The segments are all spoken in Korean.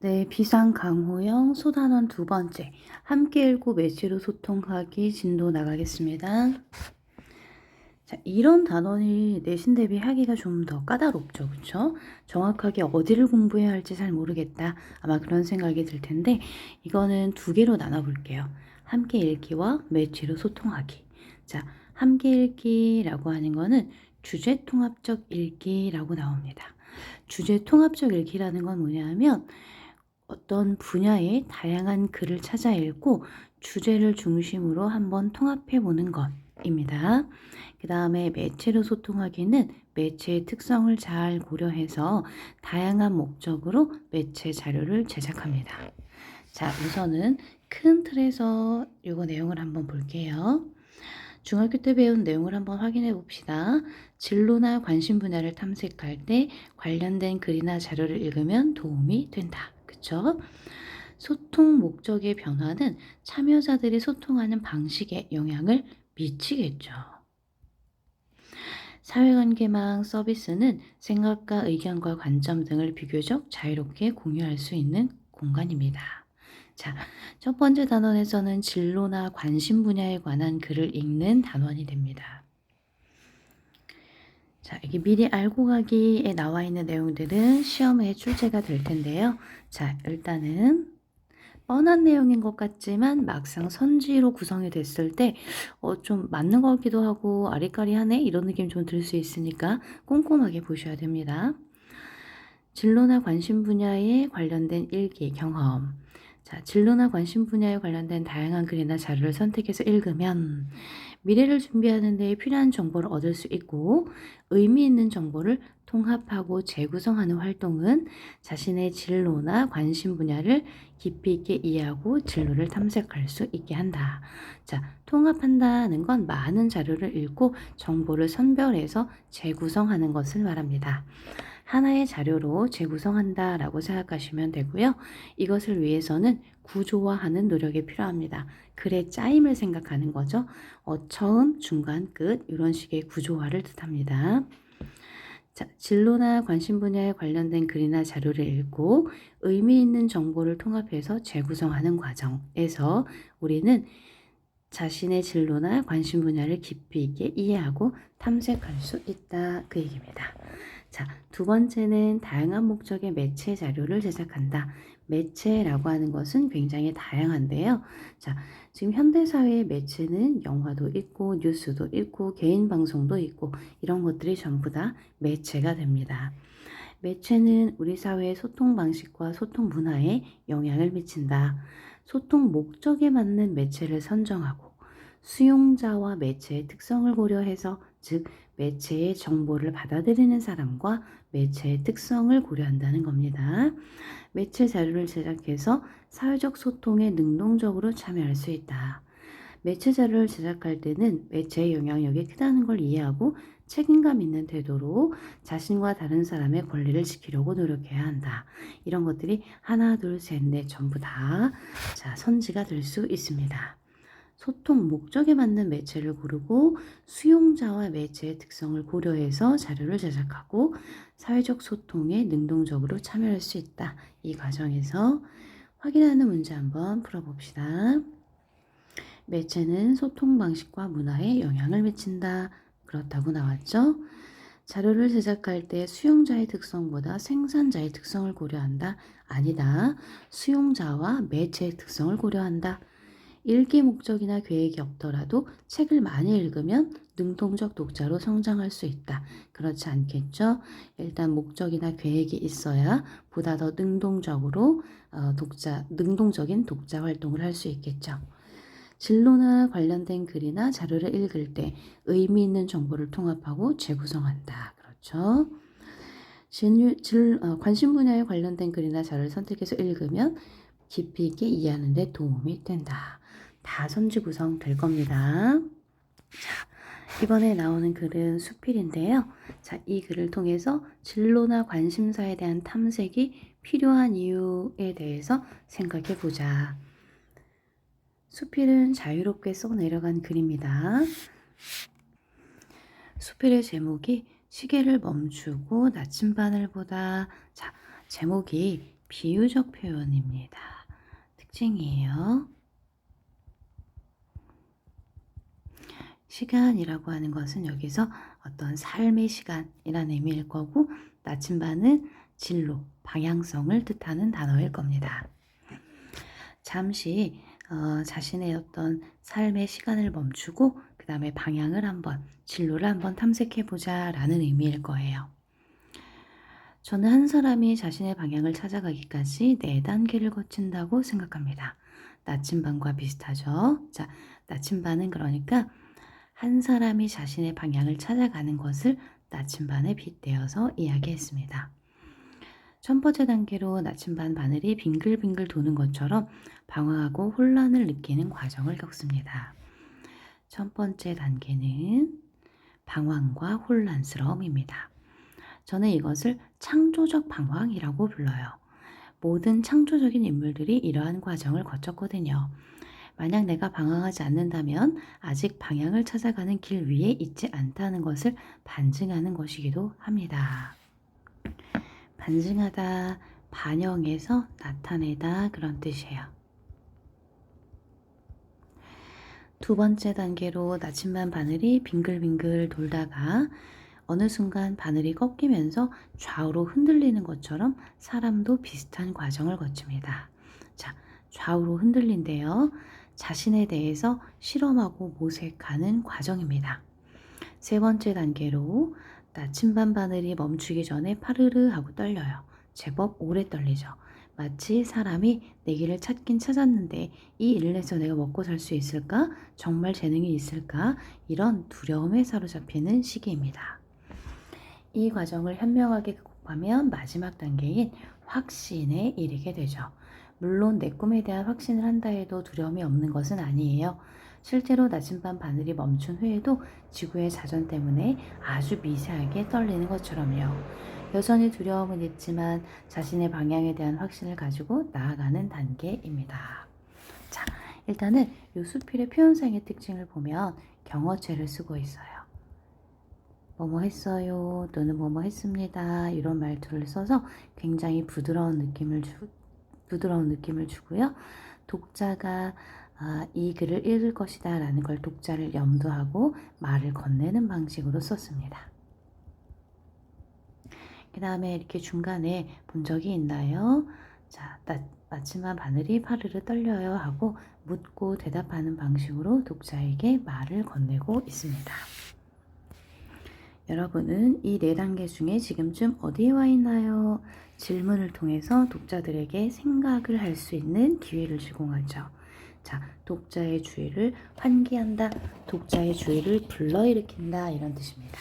네, 비상 강호영 소단원 두 번째. 함께 읽고 매치로 소통하기 진도 나가겠습니다. 자, 이런 단원이 내신 대비 하기가 좀 더 까다롭죠. 그쵸? 정확하게 어디를 공부해야 할지 잘 모르겠다. 아마 그런 생각이 들 텐데, 이거는 두 개로 나눠볼게요. 함께 읽기와 매치로 소통하기. 자, 함께 읽기라고 하는 거는 주제 통합적 읽기라고 나옵니다. 주제 통합적 읽기라는 건 뭐냐면, 어떤 분야의 다양한 글을 찾아 읽고 주제를 중심으로 한번 통합해 보는 것입니다. 그 다음에 매체로 소통하기는 매체의 특성을 잘 고려해서 다양한 목적으로 매체 자료를 제작합니다. 자, 우선은 큰 틀에서 이거 내용을 한번 볼게요. 중학교 때 배운 내용을 한번 확인해 봅시다. 진로나 관심 분야를 탐색할 때 관련된 글이나 자료를 읽으면 도움이 된다. 그쵸? 소통 목적의 변화는 참여자들이 소통하는 방식에 영향을 미치겠죠. 사회관계망 서비스는 생각과 의견과 관점 등을 비교적 자유롭게 공유할 수 있는 공간입니다. 자, 첫 번째 단원에서는 진로나 관심 분야에 관한 글을 읽는 단원이 됩니다. 자, 여기 미리 알고 가기에 나와 있는 내용들은 시험에 출제가 될 텐데요. 자, 일단은 뻔한 내용인 것 같지만 막상 선지로 구성이 됐을 때, 어, 좀 맞는 것 같기도 하고 아리까리하네? 이런 느낌 좀 들 수 있으니까 꼼꼼하게 보셔야 됩니다. 진로나 관심 분야에 관련된 일기, 경험. 자, 진로나 관심 분야에 관련된 다양한 글이나 자료를 선택해서 읽으면 미래를 준비하는 데 필요한 정보를 얻을 수 있고 의미 있는 정보를 통합하고 재구성하는 활동은 자신의 진로나 관심 분야를 깊이 있게 이해하고 진로를 탐색할 수 있게 한다. 자, 통합한다는 건 많은 자료를 읽고 정보를 선별해서 재구성하는 것을 말합니다. 하나의 자료로 재구성한다 라고 생각하시면 되고요. 이것을 위해서는 구조화하는 노력이 필요합니다. 글의 짜임을 생각하는 거죠. 어, 처음, 중간, 끝 이런 식의 구조화를 뜻합니다. 자, 진로나 관심 분야에 관련된 글이나 자료를 읽고 의미 있는 정보를 통합해서 재구성하는 과정에서 우리는 자신의 진로나 관심 분야를 깊이 있게 이해하고 탐색할 수 있다. 그 얘기입니다. 자, 두 번째는 다양한 목적의 매체 자료를 제작한다. 매체라고 하는 것은 굉장히 다양한데요. 자, 지금 현대사회의 매체는 영화도 있고, 뉴스도 있고, 개인 방송도 있고, 이런 것들이 전부 다 매체가 됩니다. 매체는 우리 사회의 소통 방식과 소통 문화에 영향을 미친다. 소통 목적에 맞는 매체를 선정하고, 수용자와 매체의 특성을 고려해서, 즉, 매체의 정보를 받아들이는 사람과 매체의 특성을 고려한다는 겁니다. 매체 자료를 제작해서 사회적 소통에 능동적으로 참여할 수 있다. 매체 자료를 제작할 때는 매체의 영향력이 크다는 걸 이해하고 책임감 있는 태도로 자신과 다른 사람의 권리를 지키려고 노력해야 한다. 이런 것들이 하나, 둘, 셋, 넷 전부 다 자, 선지가 될 수 있습니다. 소통 목적에 맞는 매체를 고르고 수용자와 매체의 특성을 고려해서 자료를 제작하고 사회적 소통에 능동적으로 참여할 수 있다. 이 과정에서 확인하는 문제 한번 풀어봅시다. 매체는 소통 방식과 문화에 영향을 미친다. 그렇다고 나왔죠? 자료를 제작할 때 수용자의 특성보다 생산자의 특성을 고려한다. 아니다. 수용자와 매체의 특성을 고려한다. 읽기 목적이나 계획이 없더라도 책을 많이 읽으면 능동적 독자로 성장할 수 있다. 그렇지 않겠죠? 일단 목적이나 계획이 있어야 보다 더 능동적으로 어, 독자, 능동적인 독자 활동을 할 수 있겠죠. 진로나 관련된 글이나 자료를 읽을 때 의미 있는 정보를 통합하고 재구성한다. 그렇죠? 진, 질, 어, 관심 분야에 관련된 글이나 자료를 선택해서 읽으면 깊이 있게 이해하는 데 도움이 된다. 다 선지 구성 될 겁니다. 자, 이번에 나오는 글은 수필인데요. 자, 이 글을 통해서 진로나 관심사에 대한 탐색이 필요한 이유에 대해서 생각해 보자. 수필은 자유롭게 써 내려간 글입니다. 수필의 제목이 시계를 멈추고 나침반을 보다. 자, 제목이 비유적 표현입니다. 특징이에요. 시간이라고 하는 것은 여기서 어떤 삶의 시간이라는 의미일 거고 나침반은 진로, 방향성을 뜻하는 단어일 겁니다. 잠시 어, 자신의 어떤 삶의 시간을 멈추고 그 다음에 방향을 한번, 진로를 한번 탐색해 보자 라는 의미일 거예요. 저는 한 사람이 자신의 방향을 찾아가기까지 네 단계를 거친다고 생각합니다. 나침반과 비슷하죠? 자, 나침반은 그러니까 한 사람이 자신의 방향을 찾아가는 것을 나침반에 빗대어서 이야기했습니다. 첫 번째 단계로 나침반 바늘이 빙글빙글 도는 것처럼 방황하고 혼란을 느끼는 과정을 겪습니다. 첫 번째 단계는 방황과 혼란스러움입니다. 저는 이것을 창조적 방황이라고 불러요. 모든 창조적인 인물들이 이러한 과정을 거쳤거든요. 만약 내가 방황하지 않는다면 아직 방향을 찾아가는 길 위에 있지 않다는 것을 반증하는 것이기도 합니다. 반증하다, 반영해서 나타내다 그런 뜻이에요. 두 번째 단계로 나침반 바늘이 빙글빙글 돌다가 어느 순간 바늘이 꺾이면서 좌우로 흔들리는 것처럼 사람도 비슷한 과정을 거칩니다. 자, 좌우로 흔들린대요. 자신에 대해서 실험하고 모색하는 과정입니다. 세 번째 단계로 나침반 바늘이 멈추기 전에 파르르 하고 떨려요. 제법 오래 떨리죠. 마치 사람이 내 길을 찾긴 찾았는데 이 일을 해서 내가 먹고 살 수 있을까? 정말 재능이 있을까? 이런 두려움에 사로잡히는 시기입니다. 이 과정을 현명하게 극복하면 마지막 단계인 확신에 이르게 되죠. 물론 내 꿈에 대한 확신을 한다 해도 두려움이 없는 것은 아니에요. 실제로 나침반 바늘이 멈춘 후에도 지구의 자전 때문에 아주 미세하게 떨리는 것처럼요. 여전히 두려움은 있지만 자신의 방향에 대한 확신을 가지고 나아가는 단계입니다. 자, 일단은 이 수필의 표현상의 특징을 보면 경어체를 쓰고 있어요. 뭐뭐 했어요 또는 뭐뭐 했습니다 이런 말투를 써서 굉장히 부드러운 느낌을 주, 부드러운 느낌을 주고요. 독자가 아, 이 글을 읽을 것이다 라는 걸 독자를 염두하고 말을 건네는 방식으로 썼습니다. 그 다음에 이렇게 중간에 본 적이 있나요? 자, 나, 마침반 바늘이 파르르 떨려요 하고 묻고 대답하는 방식으로 독자에게 말을 건네고 있습니다. 여러분은 이 네 단계 중에 지금쯤 어디에 와 있나요? 질문을 통해서 독자들에게 생각을 할 수 있는 기회를 제공하죠. 자, 독자의 주의를 환기한다, 독자의 주의를 불러일으킨다 이런 뜻입니다.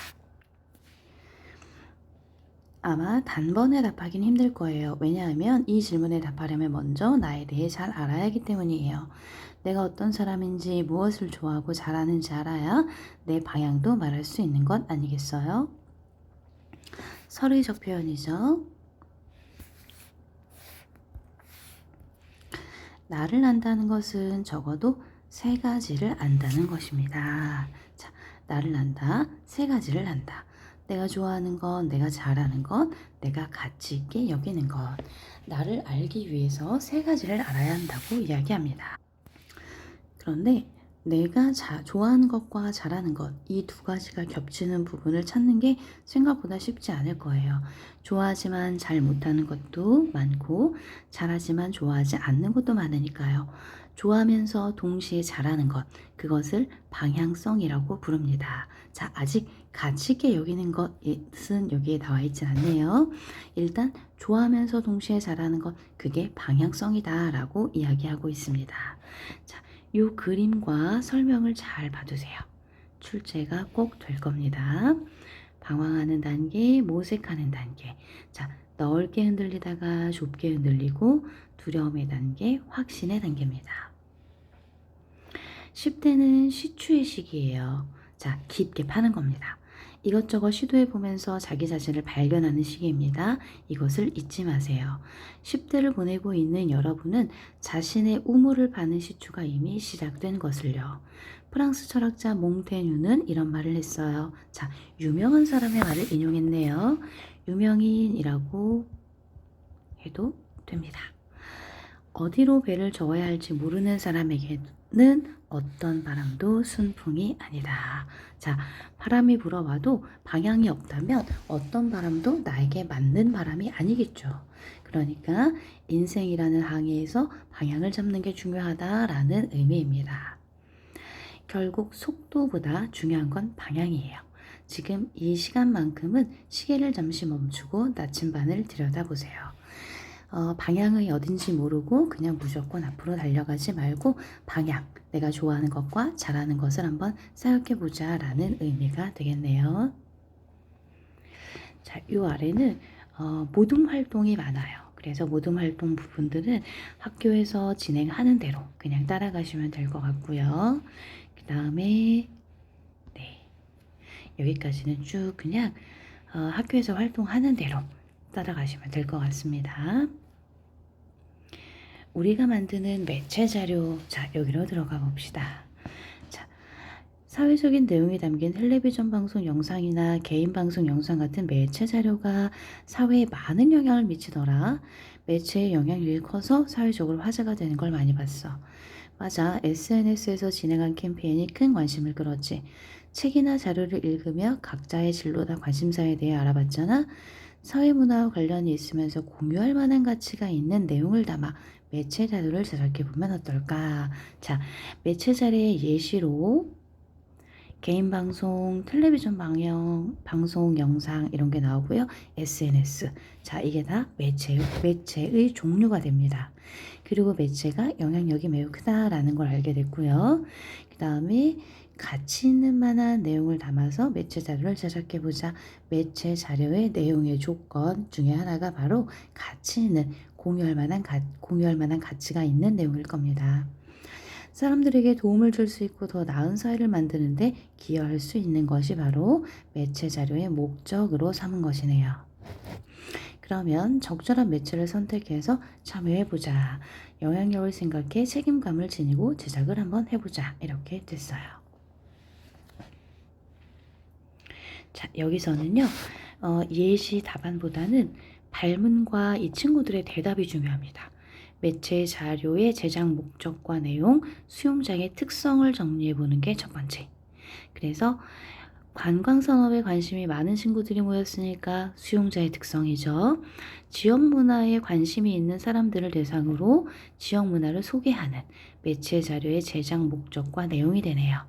아마 단번에 답하긴 힘들 거예요. 왜냐하면 이 질문에 답하려면 먼저 나에 대해 잘 알아야 하기 때문이에요. 내가 어떤 사람인지 무엇을 좋아하고 잘하는지 알아야 내 방향도 말할 수 있는 것 아니겠어요? 서류적 표현이죠. 나를 안다는 것은 적어도 세 가지를 안다는 것입니다. 자, 나를 안다. 세 가지를 안다. 내가 좋아하는 것, 내가 잘하는 것, 내가 가치 있게 여기는 것. 나를 알기 위해서 세 가지를 알아야 한다고 이야기합니다. 그런데 내가 자, 좋아하는 것과 잘하는 것, 이 두 가지가 겹치는 부분을 찾는 게 생각보다 쉽지 않을 거예요. 좋아하지만 잘 못하는 것도 많고, 잘하지만 좋아하지 않는 것도 많으니까요. 좋아하면서 동시에 잘하는 것, 그것을 방향성이라고 부릅니다. 자, 아직 가치 있게 여기는 것은 여기에 나와 있지 않네요. 일단, 좋아하면서 동시에 잘하는 것, 그게 방향성이다 라고 이야기하고 있습니다. 자, 이 그림과 설명을 잘 봐두세요. 출제가 꼭 될 겁니다. 방황하는 단계, 모색하는 단계. 자, 넓게 흔들리다가 좁게 흔들리고 두려움의 단계, 확신의 단계입니다. 10대는 시추의 시기예요. 자, 깊게 파는 겁니다. 이것저것 시도해 보면서 자기 자신을 발견하는 시기입니다. 이것을 잊지 마세요. 10대를 보내고 있는 여러분은 자신의 우물을 파는 시추가 이미 시작된 것을요. 프랑스 철학자 몽테뉴는 이런 말을 했어요. 자, 유명한 사람의 말을 인용했네요. 유명인이라고 해도 됩니다. 어디로 배를 저어야 할지 모르는 사람에게는 어떤 바람도 순풍이 아니다. 자, 바람이 불어와도 방향이 없다면 어떤 바람도 나에게 맞는 바람이 아니겠죠. 그러니까 인생이라는 항해에서 방향을 잡는 게 중요하다라는 의미입니다. 결국 속도보다 중요한 건 방향이에요. 지금 이 시간만큼은 시계를 잠시 멈추고 나침반을 들여다보세요. 어, 방향이 어딘지 모르고 그냥 무조건 앞으로 달려가지 말고 방향, 내가 좋아하는 것과 잘하는 것을 한번 생각해 보자 라는 의미가 되겠네요. 자, 이 아래는 어, 모둠 활동이 많아요. 그래서 모둠 활동 부분들은 학교에서 진행하는 대로 그냥 따라가시면 될 것 같고요. 그 다음에 네 여기까지는 쭉 그냥 어, 학교에서 활동하는 대로 따라가시면 될 것 같습니다. 우리가 만드는 매체 자료, 자, 여기로 들어가 봅시다. 자, 사회적인 내용이 담긴 텔레비전 방송 영상이나 개인 방송 영상 같은 매체 자료가 사회에 많은 영향을 미치더라. 매체의 영향력이 커서 사회적으로 화제가 되는 걸 많이 봤어. 맞아. SNS에서 진행한 캠페인이 큰 관심을 끌었지. 책이나 자료를 읽으며 각자의 진로나 관심사에 대해 알아봤잖아. 사회문화와 관련이 있으면서 공유할 만한 가치가 있는 내용을 담아 매체 자료를 제작해 보면 어떨까? 자, 매체 자료의 예시로 개인 방송, 텔레비전 방영, 방송 영상 이런 게 나오고요. SNS. 자, 이게 다 매체, 매체의 종류가 됩니다. 그리고 매체가 영향력이 매우 크다라는 걸 알게 됐고요. 그 다음에 가치 있는 만한 내용을 담아서 매체 자료를 제작해 보자. 매체 자료의 내용의 조건 중에 하나가 바로 가치 있는 공유할 만한 가, 공유할 만한 가치가 있는 내용일 겁니다. 사람들에게 도움을 줄 수 있고 더 나은 사회를 만드는데 기여할 수 있는 것이 바로 매체 자료의 목적으로 삼은 것이네요. 그러면 적절한 매체를 선택해서 참여해 보자. 영향력을 생각해 책임감을 지니고 제작을 한번 해보자. 이렇게 됐어요. 자, 여기서는요, 어, 예시 답안보다는 발문과 이 친구들의 대답이 중요합니다. 매체 자료의 제작 목적과 내용, 수용자의 특성을 정리해 보는 게 첫 번째. 그래서 관광 산업에 관심이 많은 친구들이 모였으니까 수용자의 특성이죠. 지역 문화에 관심이 있는 사람들을 대상으로 지역 문화를 소개하는 매체 자료의 제작 목적과 내용이 되네요.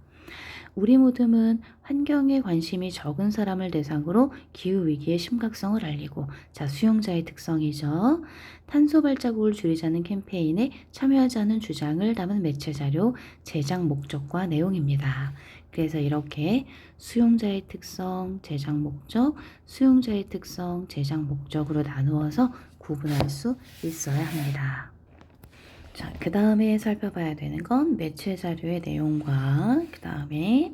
우리 모둠은 환경에 관심이 적은 사람을 대상으로 기후위기의 심각성을 알리고 자 수용자의 특성이죠. 탄소 발자국을 줄이자는 캠페인에 참여하자는 주장을 담은 매체 자료 제작 목적과 내용입니다. 그래서 이렇게 수용자의 특성, 제작 목적, 수용자의 특성, 제작 목적으로 나누어서 구분할 수 있어야 합니다. 자, 그 다음에 살펴봐야 되는 건 매체 자료의 내용과 그 다음에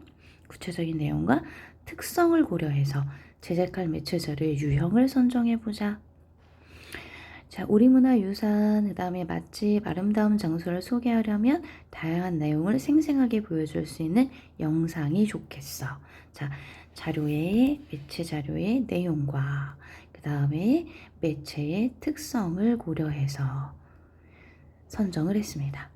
구체적인 내용과 특성을 고려해서 제작할 매체 자료의 유형을 선정해 보자. 자, 우리 문화 유산, 그 다음에 맛집, 아름다운 장소를 소개하려면 다양한 내용을 생생하게 보여줄 수 있는 영상이 좋겠어. 자, 자료의, 매체 자료의 내용과 그 다음에 매체의 특성을 고려해서 선정을 했습니다.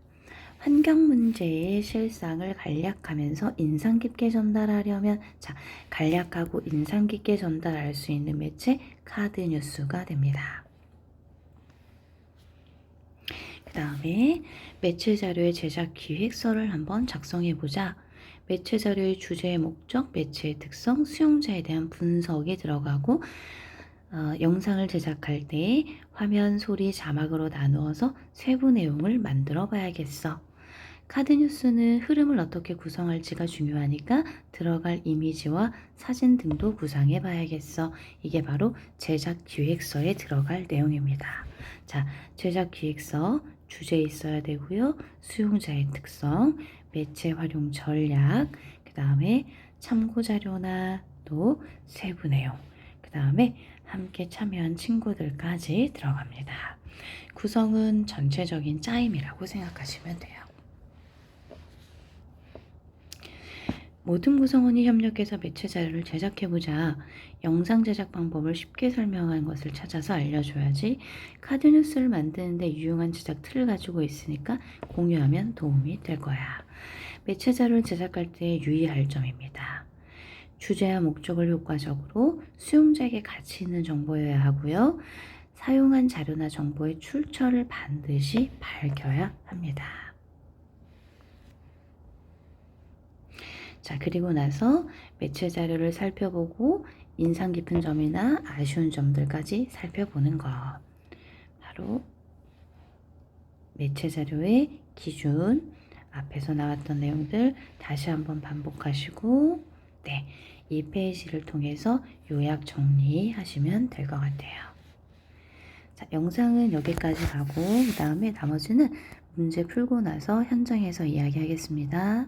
환경 문제의 실상을 간략하면서 인상 깊게 전달하려면 자 간략하고 인상 깊게 전달할 수 있는 매체 카드 뉴스가 됩니다. 그 다음에 매체 자료의 제작 기획서를 한번 작성해 보자. 매체 자료의 주제의 목적, 매체의 특성, 수용자에 대한 분석이 들어가고 어, 영상을 제작할 때 화면, 소리, 자막으로 나누어서 세부 내용을 만들어 봐야겠어. 카드 뉴스는 흐름을 어떻게 구성할지가 중요하니까 들어갈 이미지와 사진 등도 구상해 봐야겠어. 이게 바로 제작 기획서에 들어갈 내용입니다. 자, 제작 기획서 주제 있어야 되고요. 수용자의 특성, 매체 활용 전략, 그 다음에 참고 자료나 또 세부 내용, 그 다음에 함께 참여한 친구들까지 들어갑니다. 구성은 전체적인 짜임이라고 생각하시면 돼요. 모든 구성원이 협력해서 매체 자료를 제작해보자. 영상 제작 방법을 쉽게 설명한 것을 찾아서 알려줘야지. 카드 뉴스를 만드는데 유용한 제작 틀을 가지고 있으니까 공유하면 도움이 될 거야. 매체 자료를 제작할 때 유의할 점입니다. 주제와 목적을 효과적으로 수용자에게 가치 있는 정보여야 하고요. 사용한 자료나 정보의 출처를 반드시 밝혀야 합니다. 자, 그리고 나서 매체 자료를 살펴보고 인상 깊은 점이나 아쉬운 점들까지 살펴보는 것. 바로 매체 자료의 기준, 앞에서 나왔던 내용들 다시 한번 반복하시고, 네, 이 페이지를 통해서 요약 정리하시면 될 것 같아요. 자, 영상은 여기까지 가고, 그 다음에 나머지는 문제 풀고 나서 현장에서 이야기하겠습니다.